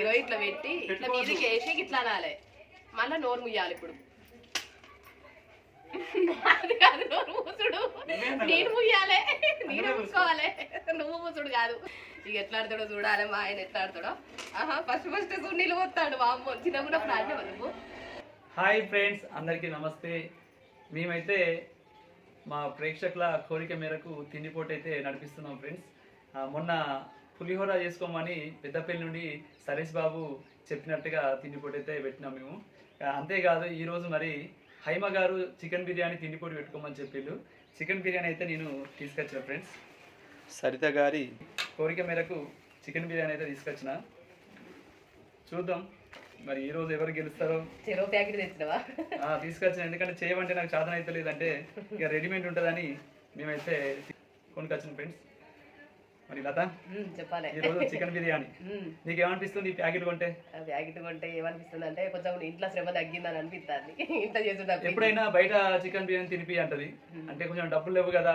ఇగో ఇట్లా పెట్టి ఇట్లా మీదకి వేసి ఇట్లా అనాలి. మళ్ళా నోరు ముయ్యాలి ఇప్పుడు. కాదు నోరు మూసుడు. నేను ముయ్యాలి. నేను మూసుకోవాలి నువ్వు మూసుడు కాదు. ఇక ఎట్లా ఆడతాడో చూడాలి మా ఆయన ఎట్లా ఆడతాడో. ఆహా ఫస్ట్ ఫస్ట్ సున్నీళ్ళు పోతాడు మా అమ్మ చిన్నప్పుడు ఆడినావు నువ్వు? హాయ్ ఫ్రెండ్స్ అందరికీ నమస్తే. మేమైతే మా ప్రేక్షకుల కోరిక మేరకు తిండిపోటు అయితే నడిపిస్తున్నాం ఫ్రెండ్స్ మొన్న పులిహోర చేసుకోమని పెద్దపల్లి నుండి సరేష్ బాబు చెప్పినట్టుగా తిండిపోటు అయితే పెట్టినాం మేము. అంతేకాదు ఈరోజు మరి హైమ గారు చికెన్ బిర్యానీ తిండిపోటు పెట్టుకోమని చెప్పిండు. చికెన్ బిర్యానీ అయితే నేను తీసుకొచ్చిన ఫ్రెండ్స్. సరిత గారి కోరిక మేరకు చికెన్ బిర్యానీ అయితే తీసుకొచ్చిన. చూద్దాం మరి ఈ రోజు ఎవరు గెలుస్తారో. చెరువు ప్యాకెట్ తెచ్చినవా? ఆ, తీసుకొచ్చిన. ఎందుకంటే చేయమంటే నాకు సాధన అయితే లేదంటే ఇక రెడీమేడ్ ఉంటుందని మేమైతే కొనుకొచ్చిన ఫ్రెండ్స్. మరి లత చెప్పాలి. ఈ రోజు చికెన్ బిర్యానీ. ఉమ్. నీకు ఏమనిపిస్తుంది ఈ ప్యాకెట్ కొంటే? ఆ ప్యాకెట్ కొంటే ఏమనిపిస్తుంది అంటే కొంచెం ఇంట్లో శ్రమ తగ్గిందని అనిపిస్తుంది ఇంట్లో చేస్తున్నప్పుడు ఎప్పుడైనా బయట చికెన్ బిర్యానీ తినిపి అంటది అంటే కొంచెం డబ్బులు లేవు కదా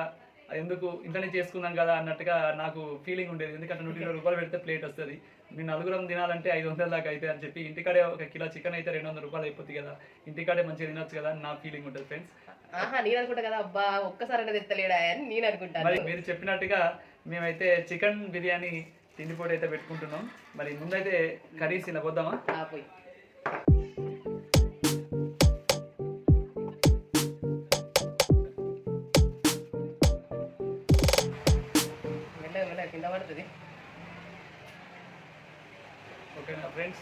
ఎందుకు ఇంట్లోనే చేసుకుందాం కదా అన్నట్టుగా నాకు ఫీలింగ్ ఉండేది. ఎందుకంటే నూట ఇరవై రూపాయలు పెడితే ప్లేట్ వస్తుంది. నేను నలుగురం తినాలంటే ఐదు వందల దాకా అయితే అని చెప్పి ఇంటికాడే ఒక కిలో చికెన్ అయితే రెండు వందల రూపాయలు అయిపోతుంది కదా. ఇంటికాడే మంచిగా తినొచ్చు కదా నా ఫీలింగ్ ఉంటుంది ఫ్రెండ్స్ ఆహా నేను అనుకుంటా కదా అబ్బా ఒక్కసారి తెత్తలేడా అని నేను అనుకుంటాను. మరి మీరు చెప్పినట్టుగా మేమైతే చికెన్ బిర్యానీ తిండిపోటీ అయితే పెట్టుకుంటున్నాం. మరి ముందైతే కర్రీస్ ఇలా పోద్దామా? పోయి. కింద పడుతుంది. ఓకేనా ఫ్రెండ్స్?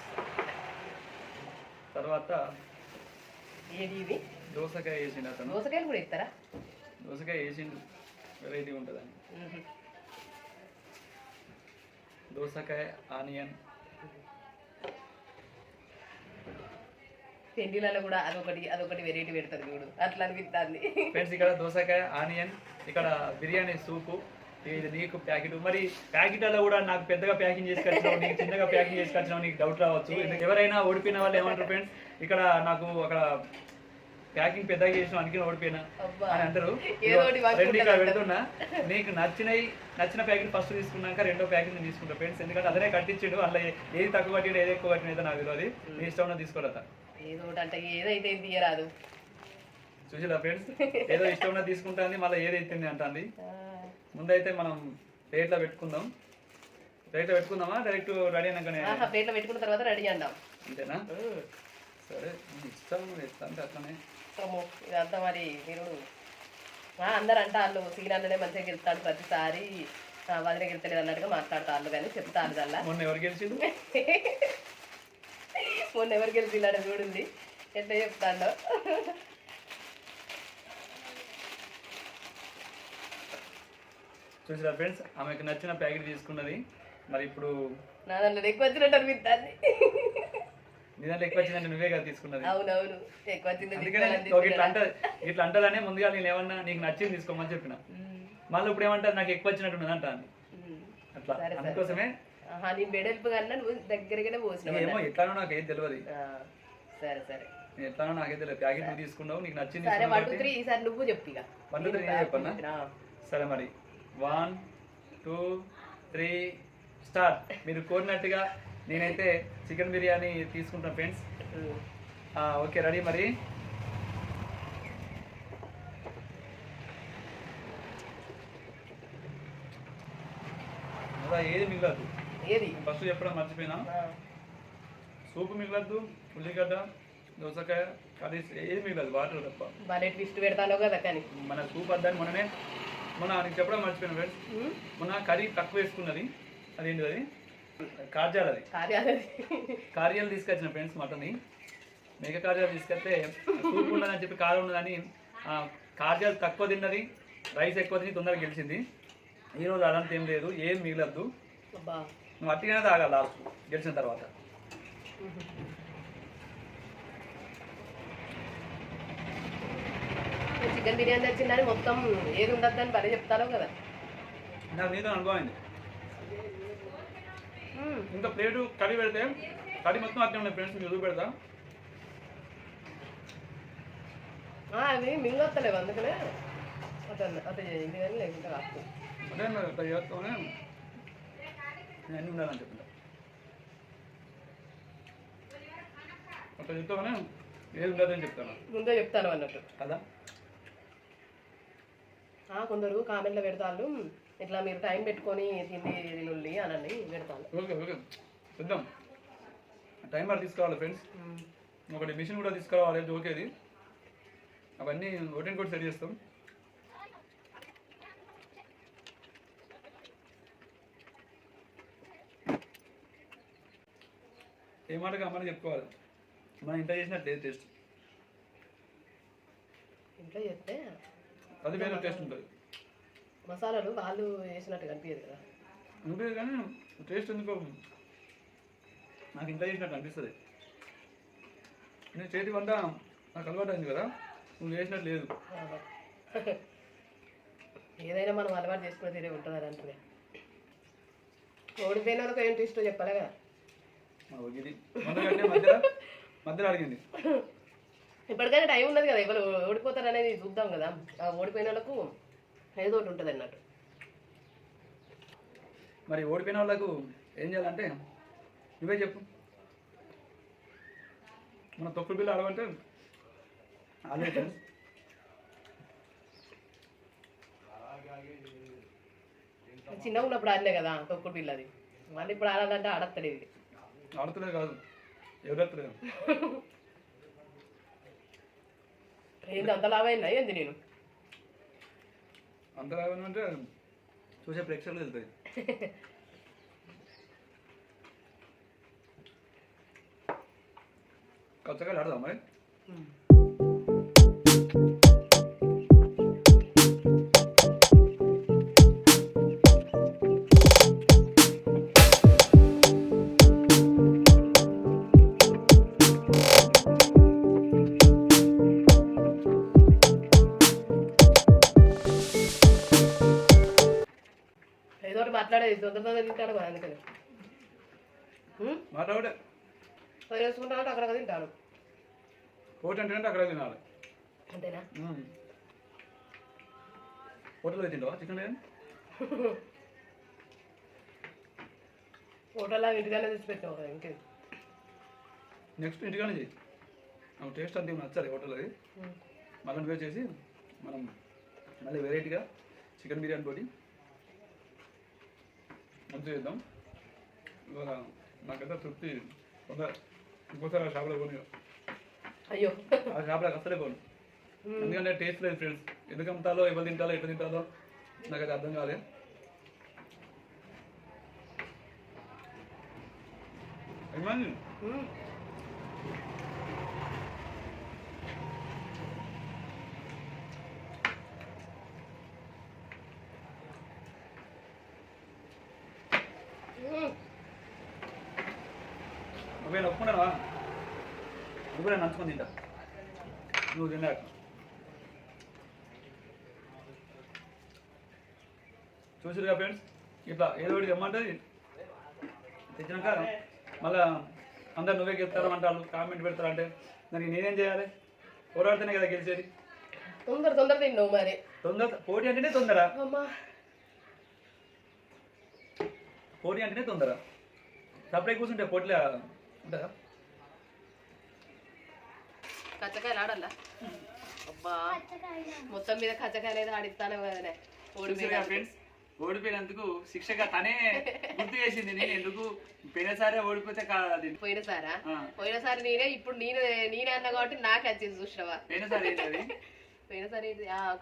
తర్వాత ఏది ఇది? దోసకాయ వేసిండు అతను. దోసకాయలు కూడా ఇస్తారా? దోసకాయ వేసిండు. వెరైటీ ఉంటుందని. మ్మ్. దోసకాయ ఆనియన్. తిండిలలో కూడా అదొకటి అదొకటి వెరైటీ పెడతారు చూడు. అట్లా అనిపిస్తుంది ఫ్రెండ్స్ ఇక్కడ దోసకాయ ఆనియన్ ఇక్కడ బిర్యానీ సూపు. ఇది నీకు ప్యాకెట్. మరి ప్యాకెట్లలో కూడా నాకు పెద్దగా ప్యాకింగ్ చేసుకొచ్చినావు నీకు చిన్నగా ప్యాకింగ్ చేసుకొచ్చినావు నీకు డౌట్ రావచ్చు. ఎవరైనా ఓడిపోయిన వాళ్ళు ఏమంటారు ఫ్రెండ్స్ ఇక్కడ నాకు అక్కడ ప్యాకింగ్ పెద్దగా చేసిన అందుకే ఓడిపోయినా. అని వర్క్ రెండు ఇక్కడ పెడుతున్నా. నీకు నచ్చినవి నచ్చిన ప్యాకెట్ ఫస్ట్ తీసుకున్నాక రెండో ప్యాకెట్ తీసుకుంటా. ఫ్రెండ్స్ ఎందుకంటే అదనే కట్టించాడు అలా ఏది తక్కువ కట్టిండు ఏది ఎక్కువ కట్టిన అయితే నాకు తెలియదు నీ ఇష్టం తీసుకోరత. ఏదో అంటే ఏదైతే తీయరాదు. చూసిలా ఫ్రెండ్స్? ఏదో ఇష్టం తీసుకుంటాంది మళ్ళీ ఏది ఎత్తింది అంటుంది. ముందైతే మనం ప్లేట్లో పెట్టుకుందాం. ప్లేట్లో పెట్టుకుందామా? డైరెక్ట్ రెడీ అయినాకనే ఆహా, ప్లేట్లో పెట్టుకున్న తర్వాత రెడీ అందాం అంతేనా? సరే నీ ఇష్టం నువ్వు ఎట్లా అంటే అట్లనే. అమ్మో, ఇదంతా మరి మీరు అందరు అంటారు సీనాన్ననే మంచిగా గెలుస్తాడు ప్రతిసారి. వదిలే గెలుతలేదు అన్నట్టుగా మాట్లాడతారు కానీ చెప్తారు దల్లా మొన్న ఎవరు గెలిచిండు మొన్న ఎవరు గెలిచినాడో చూడండి ఎట్లా చెప్తాడో. చూసిరా ఫ్రెండ్స్ ఆమెకు నచ్చిన ప్యాకెట్ తీసుకున్నది. మరి ఇప్పుడు నా దాంట్లో ఎక్కువ వచ్చినట్టు అనిపిస్తుంది నీ దాంట్లో ఎక్కువ వచ్చిందంటే నువ్వే కదా తీసుకున్నది. అవునవును. ఎక్కువ వచ్చింది ఇట్లా అంట ఇట్లా అంటదనే ముందుగా నేను ఏమన్నా నీకు నచ్చింది తీసుకోమని చెప్పిన. మళ్ళీ ఇప్పుడు ఏమంటారు? నాకు ఎక్కువ వచ్చినట్టున్నది అంట. అట్లా. అందుకోసమే నీ బెడల్పు కన్నా నువ్వు దగ్గరగానే పోసినావు ఏమో ఎట్లానో నాకు ఏది తెలియదు సరే సరే. ఎట్లానో నాకే తెలియదు ప్యాకెట్ నువ్వు తీసుకున్నావు నీకు నచ్చింది సరే వన్ టూ త్రీ ఈసారి నువ్వు చెప్పు ఇక. One, two, three నేను చెప్పనా? ఆ. సరే మరి. వన్ టూ త్రీ స్టార్ట్ మీరు కోరినట్టుగా నేనైతే చికెన్ బిర్యానీ తీసుకుంటాను ఫ్రెండ్స్. ఓకే రెడీ మరి? ఏది మిగలదు. ఏది? ఫస్ట్ చెప్పడం మర్చిపోయినా. సూపు మిగలద్దు ఉల్లిగడ్డ దోసకాయ కర్రీస్ ఏది మిగలదు వాటర్ తప్ప. భలే ట్విస్ట్ పెడతాను కదా కానీ. మన సూప్ వద్దని మొన్ననే మొన్న నీకు చెప్పడం మర్చిపోయినా ఫ్రెండ్స్. మొన్న కర్రీ తక్కువ వేసుకున్నది. అదేంటిది అది? కార్యాలయం కార్యాలు తీసుకొచ్చిన ఫ్రెండ్స్ మటన్ని మేక కార్యాలు తీసుకొస్తే సూప్ ఉండదని చెప్పి కారం ఉన్నదని ఆ, కార్యాలు తక్కువ తిన్నది రైస్ ఎక్కువ తిని తొందరగా గెలిచింది. ఈరోజు అదంతా ఏం లేదు ఏం మిగలద్దు. నువ్వు అట్టిగానే తాగాలి లాస్ట్ గెలిచిన తర్వాత. చికెన్ బిర్యానీ తెచ్చిందని మొత్తం ఏది ఉండద్దని భలే చెప్తాను కదా. నాకు నీతో అనుభవం అయింది. ఇంకా ప్లేటు కర్రీ పెడితే కర్రీ మొత్తం అట్టే ఉన్నాయి ఫ్రెండ్స్ మీకు ఎదురు పెడతా? అవి మింగొత్తలేవు అందుకనే అతను అతను ఇది కానీ లేకుంటే కాదు అదే మరి అట్లా చేస్తామని నేను అన్నీ ఉండాలని చెప్పింటా అట్లా చెప్తామని ఏది ఉండదని చెప్తాను? ముందే చెప్తాను అన్నట్టు. కదా? కొందరు కామెంట్లో పెడతాళ్ళు ఇట్లా మీరు టైం పెట్టుకొని తిండి తినుల్లి అని పెడతాను ఓకే ఓకే. చూద్దాం. టైం మరి తీసుకోవాలి ఫ్రెండ్స్. ఒకటి మిషన్ కూడా తీసుకురావాలి ఓకేది అవన్నీ ఒకటి కూడా సెట్ చేస్తాం. ఏ మాట అమ్మని చెప్పుకోవాలి? మనం ఇంత చేసినట్టు లేదు టేస్ట్. ఇంట్లో చేస్తే అది వేరే టేస్ట్ ఉంటుంది. మసాలాలు వాళ్ళు వేసినట్టు కనిపించదు కదా. ఉంటుంది కానీ టేస్ట్ ఎందుకో నాకు ఇంత చేసినట్టు అనిపిస్తుంది. నేను చేతి వంట నాకు అలవాటు అయింది కదా నువ్వు చేసినట్టు లేదు. ఏదైనా మనం అలవాటు చేసుకునే తీరే ఉంటుంది అని అంటున్నా. ఓడిపోయిన వాళ్ళకి ఏంటి ఇష్టం చెప్పాలి కదా. మధ్యలో అడిగింది. ఇప్పటికైనా టైం ఉన్నది కదా ఎవరు ఓడిపోతారు అనేది చూద్దాం కదా. ఆ ఓడిపోయిన వాళ్ళకు ఏదో ఒకటి ఉంటుంది అన్నట్టు. మరి ఓడిపోయిన వాళ్ళకు ఏం చేయాలంటే నువ్వే చెప్పు. మన తొక్కుడు బిల్ల ఆల్రెడీ ఫ్రెండ్స్ చిన్నగా ఉన్నప్పుడు ఆడినే కదా తొక్కుడు పిల్లది మళ్ళీ ఇప్పుడు ఆడాలంటే ఆడత్తలేదు ఇది. ఆడుతులేదు కాదు ఎవరెత్తలేదు ఏంది అంత లాభైందా ఏంది నేను? అంత అంటే చూసే ప్రేక్షకులు వెళ్తాయి కొత్తగా ఆడదాం మరి? మాట్లాడేది తొందర తొందర తింటాడు మరి అందుకని. పది వేసుకుంటానంటే అక్కడ తింటాను కోటి అంటే అంటే అక్కడ తినాలి. అంతేనా? హోటల్లో తింటావా చికెన్ బిర్యానీ? హోటల్లో ఇంటికైనా తెచ్చి పెట్టావు కదా ఇంకేది నెక్స్ట్ ఇంటికానే చేయి నాకు టేస్ట్ అంతే నచ్చాలి హోటల్ అది. పే చేసి మనం మళ్ళీ వెరైటీగా చికెన్ బిర్యానీ తోటి మంచిగా చేద్దాం. ఇవాళ నాకైతే తృప్తి. కొంత ఇంకోసారి ఆ షాప్లో కొని అయ్యో. ఆ షాప్లో అసలే పోను. ఎందుకంటే టేస్ట్ లేదు ఫ్రెండ్స్ ఎందుకు అమ్ముతాలో ఎవరు తింటాలో ఎట్లా తింటాలో నాకైతే అర్థం కాలే. ఏమైంది నువ్వేనా ఒప్పుకున్నావా నువ్వు నంచుకొని తింటా. నువ్వు తిన్నాక. చూసారుగా ఫ్రెండ్స్? ఇట్లా ఏదో ఒకటి తెమ్మంటుంది తెచ్చినాక మళ్ళా అందరు నువ్వే గెలుస్తారు అంటారు కామెంట్ పెడతారు అంటే దానికి నేనేం చేయాలి? పోరాడితేనే కదా గెలిచేది. తొందర తొందర తిన్నావు మరి. తొందర పోటీ అంటేనే తొందర. అమ్మా. పోటీ అంటేనే తొందర. సపరేట్ కూర్చుంటే పోటీలో ఉంటుందా? కచ్చకాయలు ఆడాలా? అబ్బా మొత్తం మీద కచ్చకాయలు అయితే ఆడిస్తాను కదనే. ఫ్రెండ్స్ ఓడిపోయినందుకు శిక్షగా తనే గుర్తు చేసింది నేను ఎందుకు పోయినసారి ఓడిపోతే కాదు. పోయినసారా. పోయినసారి నేనే ఇప్పుడు నేనే నేనే అన్నా కాబట్టి నాకు వచ్చేసి చూసినవా? పోయినసారి ఏంటది? పోయినసారి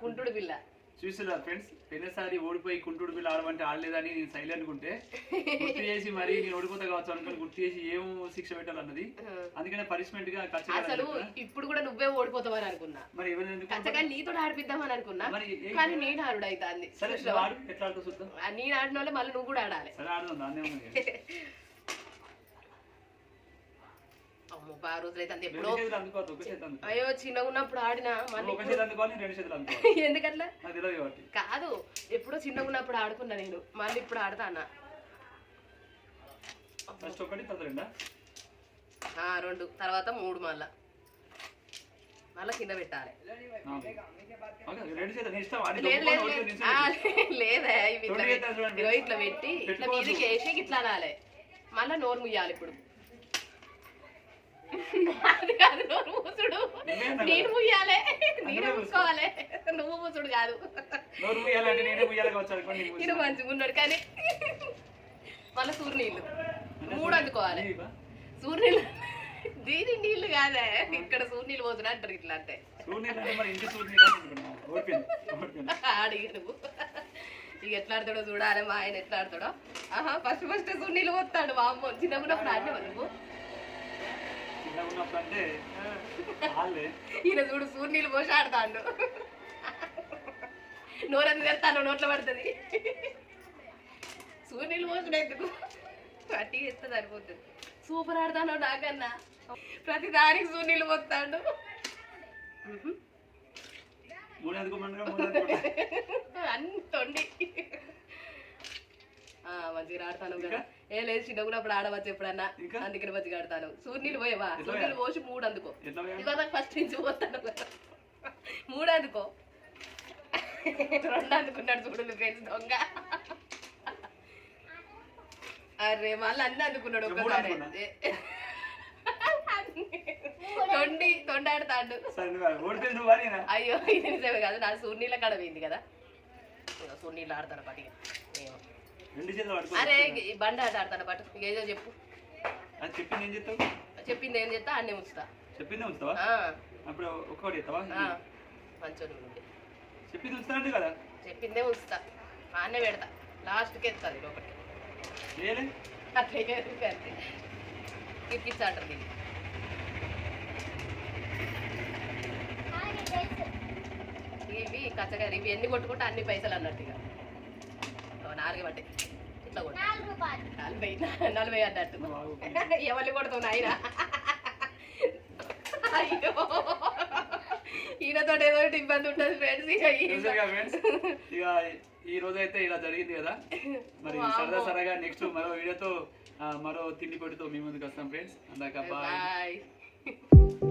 కుంటుడు పిల్ల. చూస్తున్నా ఫ్రెండ్స్ పోయినసారి ఓడిపోయి కుంటుడు బిల్లు ఆడమంటే ఆడలేదని నేను సైలెంట్ ఉంటే గుర్తు చేసి మరి నేను ఓడిపోతా కావచ్చు అనుకుని గుర్తు చేసి ఏం శిక్ష పెట్టాలన్నది. అందుకనే పనిష్మెంట్గా అసలు ఇప్పుడు కూడా నువ్వే ఓడిపోతావని అనుకున్నా. మరి ఎవరు ఎందుకు కచ్చకాయ నీతో ఆడిపిద్దామని అనుకున్నా. కానీ నేను ఆడు అవుతుంది నేను ఆడిన వాళ్ళే మళ్ళీ నువ్వు కూడా ఆడాలి. సరే ఆడుదాం దాన్నే ఉంది అమ్మో బాగా ఎప్పుడో అయ్యో చిన్నగా ఉన్నప్పుడు ఆడినా మళ్ళీ ఎందుకట్లా? కాదు ఎప్పుడో చిన్నగా ఉన్నప్పుడు ఆడుకున్నా నేను. మళ్ళీ ఇప్పుడు ఆడతా అన్న. ఫస్ట్ ఒకటి తర్వాత రెండా? ఆ, రెండు. తర్వాత మూడు మళ్ళా. మళ్ళా కింద పెట్టాలి. లేదు ఇవి ఇట్లా పెట్టి- ఇట్లా. మీదకి వేసి ఇట్లా అనాలి. మళ్ళా నోరు ముయ్యాలి ఇప్పుడు. నేను ముయ్యాలే. నేను మూసుకోవాలి. నువ్వు మూసుడు కాదు. నోరు ఇది మంచిగా ఉన్నాడు కానీ మళ్ళీ సూర్య నీళ్ళు. మూడు అందుకోవాలి. నీవా? సూర్య నీళ్ళు దీని నీళ్ళు కాదే. ఇక్కడ సూర్య నీళ్ళు పోతున్నా అంటారు ఇట్లా అంటే. అడిగి నువ్వు. ఇక ఎట్లా ఆడతాడో చూడాలి మా ఆయన ఎట్లా ఆడతాడో. ఆహా ఫస్ట్ ఫస్ట్ సూర్య నీళ్ళు పోతాడు మా అమ్మ. చిన్నప్పుడు ఆడినవా నువ్వు? ఈయన చూడు సూర్య నీళ్ళు పోసి ఆడతాడు నోరంది తెస్తాను నోట్లో పడుతుంది. సూర్య నీళ్ళు పోసిన ఎందుకు అట్టి ఇస్తే సరిపోతుంది. సూపర్ ఆడతాను నాకన్నా. ప్రతి దానికి సూర్య నీళ్ళు పోతాడు? అన్ని తొండి మంచిగా ఆడతాను కదా. ఏ లేదు చిన్నప్పుడు ఆడవచ్చు ఎప్పుడన్నా? అందుకని మంచిగా ఆడతాను. సూర్య నీళ్ళు పోయేవా? ఎట్లా సూర్య నీళ్ళు పోసి మూడు అందుకో? ఇవాళ ఫస్ట్ నుంచి పోతాను. మూడు అందుకో. రెండు అందుకున్నాడు చూడు ఫ్రెండ్స్ దొంగ. అరే మళ్ళీ అన్ని అందుకున్నాడు ఒక్కసారి? తొండి తొండాడుతాడు అయ్యో ఇది నిజమే కాదు. నా సూర్నీళ్ళ కడ పోయింది కదా. సూర్నీళ్ళు ఆడతాను పట్టి రెండు చేతులు పట్టుకో. అరే ఈ బండి ఆట ఆడతాను పట్టు. ఏదో చెప్పు. అది చెప్పింది ఏం చెప్తావు చెప్పింది ఏం చేస్తా? అన్నీ ఉంచుతా చెప్పిందే ఉంచుతావా ఆ, అప్పుడు ఒక్కటి చెప్తావా ఆ, మంచోడు చెప్పింది ఉంచుతానంటే కదా? చెప్పిందే ఉంచుతా ఆనే పెడతా. లాస్ట్కి ఎత్తుంది లోపలికి. చేయలే అట్లే కిరికిచ్చి అంటారు దీన్ని ఇవి కచ్చగారు ఇవి ఎన్ని కొట్టుకుంటే అన్ని పైసలు అన్నట్టు ఇక నాలుగు పట్టే ఇట్లా కొట్టు నలభై నలభై అన్నట్టు. ఎవరిని కొడుతుంది ఆయన అయ్యో. ఈయనతో ఏదో ఇబ్బంది ఉంటుంది ఫ్రెండ్స్ ఇక ఈ రోజు అయితే ఇలా జరిగింది కదా? మరి. సరదా సరగా నెక్స్ట్ మరో వీడియోతో మరో తిండి పొడితో మీ ముందుకు వస్తాం ఫ్రెండ్స్ అందాక బాయ్